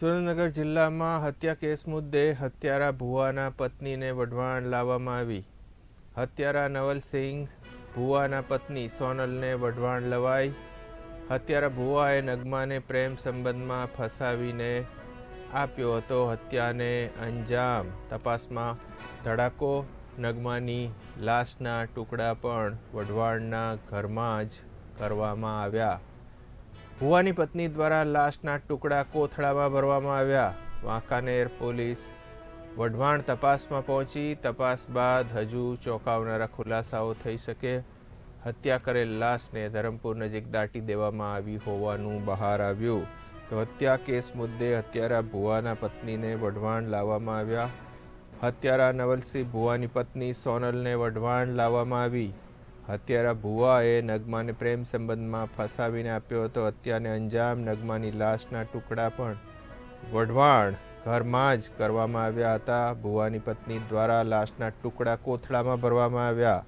સુરેન્દ્રનગર જિલ્લામાં હત્યા કેસ મુદ્દે હત્યારા ભુવાના પત્નીને વઢવાણ લાવવામાં આવી. હત્યારા નવલસિંહ ભુવાના પત્ની સોનલને વઢવાણ લવાઈ. હત્યારા ભુવાએ નગમાને પ્રેમ સંબંધમાં ફસાવીને આપ્યો હતો હત્યાને અંજામ. તપાસમાં ધડાકો, નગમાની લાશના ટુકડા પણ વઢવાણના ઘરમાં જ કરવામાં આવ્યા. ભુવાની પત્ની દ્વારા લાશના ટુકડા કોથળામાં ભરવામાં આવ્યા. વાંકાનેર પોલીસ વઢવાણ તપાસમાં પહોંચી. તપાસ બાદ હજુ ચોંકાવનારા ખુલાસાઓ થઈ શકે. હત્યા કરેલ લાશને ધરમપુર નજીક દાટી દેવામાં આવી હોવાનું બહાર આવ્યું. તો હત્યા કેસ મુદ્દે હત્યારા ભુવાના પત્નીને વઢવાણ લાવવામાં આવ્યા. હત્યારા નવલસિંહ ભુવાની પત્ની સોનલને વઢવાણ લાવવામાં આવી. હત્યારા ભુવાએ નગમાને પ્રેમ સંબંધમાં ફસાવીને આપ્યો હતો. હત્યાને અંજામ નગમાની લાશના ટુકડા પણ વઢવાણ ઘરમાં જ કરવામાં આવ્યા હતા. ભુવાની પત્ની દ્વારા લાશના ટુકડા કોથળામાં ભરવામાં આવ્યા.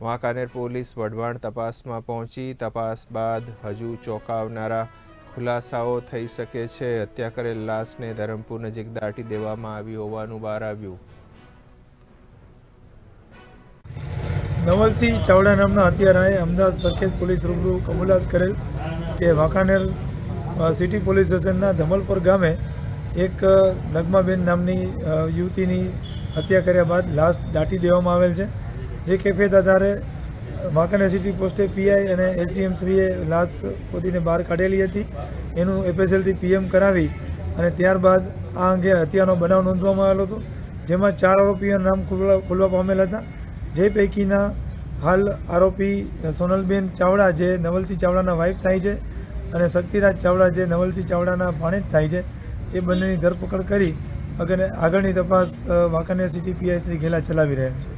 વાંકાનેર પોલીસ વઢવાણ તપાસમાં પહોંચી. તપાસ બાદ હજુ ચોંકાવનારા ખુલાસાઓ થઈ શકે છે. હત્યા કરેલ લાશને ધરમપુર નજીક દાટી દેવામાં આવી હોવાનું બહાર આવ્યું. નવલસિંહ ચાવડા નામના હત્યારાએ અમદાવાદ સરખેજ પોલીસ રૂબરૂ કબૂલાત કરેલ કે વાંકાનેર સિટી પોલીસ સ્ટેશનના ધમલપુર ગામે એક નગમાબેન નામની યુવતીની હત્યા કર્યા બાદ લાશ દાટી દેવામાં આવેલ છે. જે કેફિયત આધારે વાંકાનેર સિટી પોસ્ટે પીઆઈ અને એસડીએમશ્રીએ લાશ ખોદીને બહાર કાઢેલી હતી. એનું એપીએસએલથી પીએમ કરાવી અને ત્યારબાદ આ અંગે હત્યાનો બનાવ નોંધવામાં આવેલો હતો, જેમાં ચાર આરોપીઓના નામ ખુલવા ખુલવા પામેલા હતા. જે પૈકીના હાલ આરોપી સોનલબેન ચાવડા જે નવલસિંહ ચાવડાના વાઇફ થાય છે અને શક્તિરાજ ચાવડા જે નવલસિંહ ચાવડાના ભાણેજ થાય છે, એ બંનેની ધરપકડ કરી આગળ આગળની તપાસ વાંકાનેર સિટી પીઆઈ શ્રી ઘેલા ચલાવી રહ્યા છે.